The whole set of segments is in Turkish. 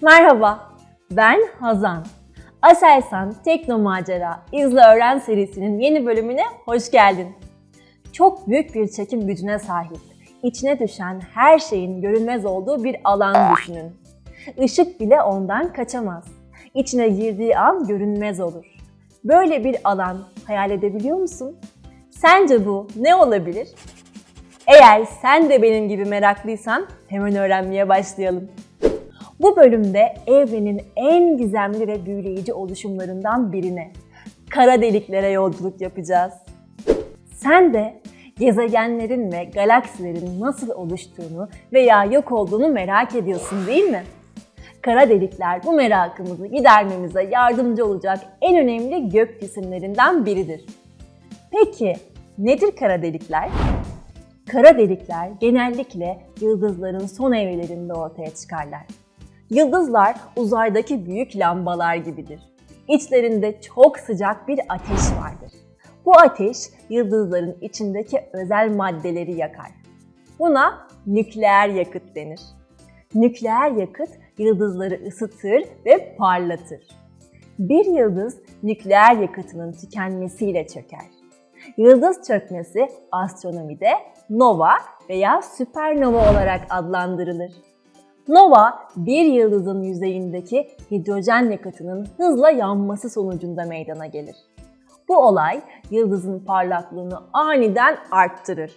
Merhaba, ben Hazan. Aselsan Tekno Macera İzle Öğren serisinin yeni bölümüne hoş geldin. Çok büyük bir çekim gücüne sahip, içine düşen her şeyin görünmez olduğu bir alan düşünün. Işık bile ondan kaçamaz. İçine girdiği an görünmez olur. Böyle bir alan hayal edebiliyor musun? Sence bu ne olabilir? Eğer sen de benim gibi meraklıysan hemen öğrenmeye başlayalım. Bu bölümde evrenin en gizemli ve büyüleyici oluşumlarından birine, kara deliklere yolculuk yapacağız. Sen de gezegenlerin ve galaksilerin nasıl oluştuğunu veya yok olduğunu merak ediyorsun değil mi? Kara delikler bu merakımızı gidermemize yardımcı olacak en önemli gök cisimlerinden biridir. Peki nedir kara delikler? Kara delikler genellikle yıldızların son evrelerinde ortaya çıkarlar. Yıldızlar uzaydaki büyük lambalar gibidir. İçlerinde çok sıcak bir ateş vardır. Bu ateş yıldızların içindeki özel maddeleri yakar. Buna nükleer yakıt denir. Nükleer yakıt yıldızları ısıtır ve parlatır. Bir yıldız nükleer yakıtının tükenmesiyle çöker. Yıldız çökmesi astronomide nova veya süpernova olarak adlandırılır. Nova, bir yıldızın yüzeyindeki hidrojen yakıtının hızla yanması sonucunda meydana gelir. Bu olay yıldızın parlaklığını aniden arttırır.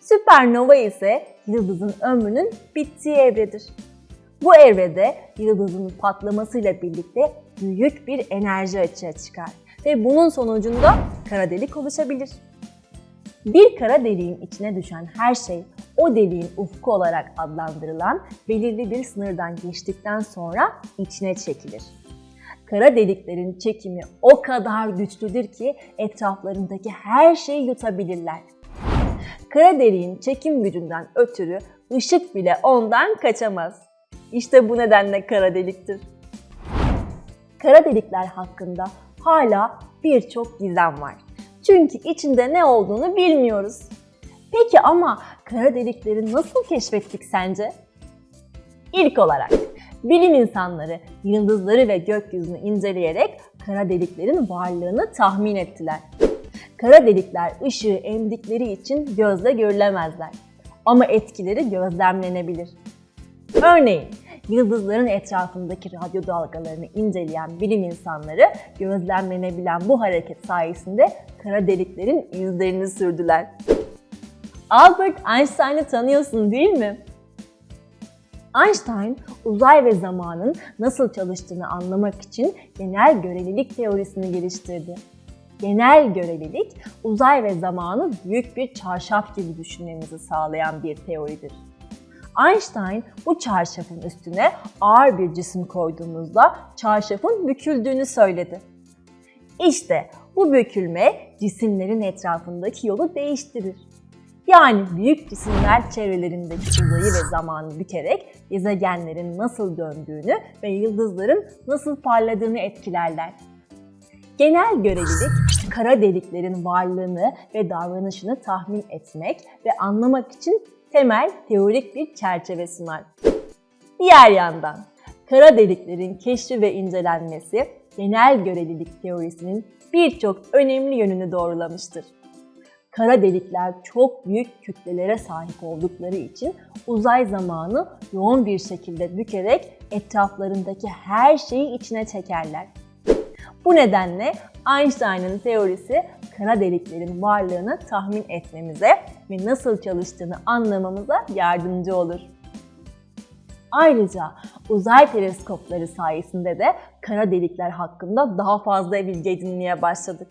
Süpernova ise yıldızın ömrünün bittiği evredir. Bu evrede yıldızın patlamasıyla birlikte büyük bir enerji açığa çıkar ve bunun sonucunda kara delik oluşabilir. Bir kara deliğin içine düşen her şey o deliğin ufku olarak adlandırılan belirli bir sınırdan geçtikten sonra içine çekilir. Kara deliklerin çekimi o kadar güçlüdür ki etraflarındaki her şeyi yutabilirler. Kara deliğin çekim gücünden ötürü ışık bile ondan kaçamaz. İşte bu nedenle kara deliktir. Kara delikler hakkında hala birçok gizem var. Çünkü içinde ne olduğunu bilmiyoruz. Peki ama kara delikleri nasıl keşfettik sence? İlk olarak bilim insanları yıldızları ve gökyüzünü inceleyerek kara deliklerin varlığını tahmin ettiler. Kara delikler ışığı emdikleri için gözle görülemezler. Ama etkileri gözlemlenebilir. Örneğin yıldızların etrafındaki radyo dalgalarını inceleyen bilim insanları gözlemlenebilen bu hareket sayesinde kara deliklerin izlerini sürdüler. Albert Einstein'ı tanıyorsun değil mi? Einstein, uzay ve zamanın nasıl çalıştığını anlamak için genel görelilik teorisini geliştirdi. Genel görelilik, uzay ve zamanı büyük bir çarşaf gibi düşünmemizi sağlayan bir teoridir. Einstein bu çarşafın üstüne ağır bir cisim koyduğumuzda çarşafın büküldüğünü söyledi. İşte bu bükülme cisimlerin etrafındaki yolu değiştirir. Yani büyük cisimler çevrelerindeki uzayı ve zamanı bükerek gezegenlerin nasıl döndüğünü ve yıldızların nasıl parladığını etkilerler. Genel görelilik, kara deliklerin varlığını ve davranışını tahmin etmek ve anlamak için temel teorik bir çerçeve sunar. Diğer yandan, kara deliklerin keşfi ve incelenmesi genel görelilik teorisinin birçok önemli yönünü doğrulamıştır. Kara delikler çok büyük kütlelere sahip oldukları için uzay zamanı yoğun bir şekilde bükerek etraflarındaki her şeyi içine çekerler. Bu nedenle Einstein'ın teorisi kara deliklerin varlığını tahmin etmemize ve nasıl çalıştığını anlamamıza yardımcı olur. Ayrıca uzay teleskopları sayesinde de kara delikler hakkında daha fazla bilgi edinmeye başladık.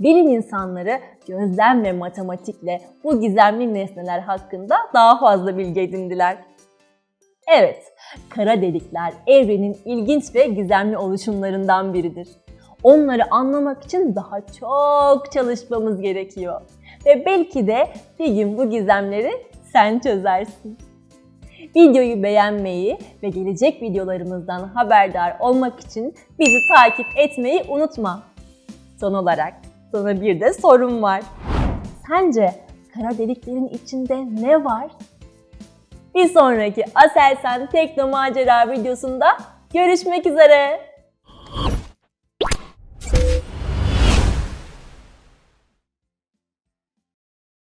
Bilim insanları gözlem ve matematikle bu gizemli nesneler hakkında daha fazla bilgi edindiler. Evet, kara delikler evrenin ilginç ve gizemli oluşumlarından biridir. Onları anlamak için daha çok çalışmamız gerekiyor. Ve belki de bir gün bu gizemleri sen çözersin. Videoyu beğenmeyi ve gelecek videolarımızdan haberdar olmak için bizi takip etmeyi unutma. Son olarak sana bir de sorum var. Sence kara deliklerin içinde ne var? Bir sonraki Aselsan Tekno Macera videosunda Görüşmek üzere.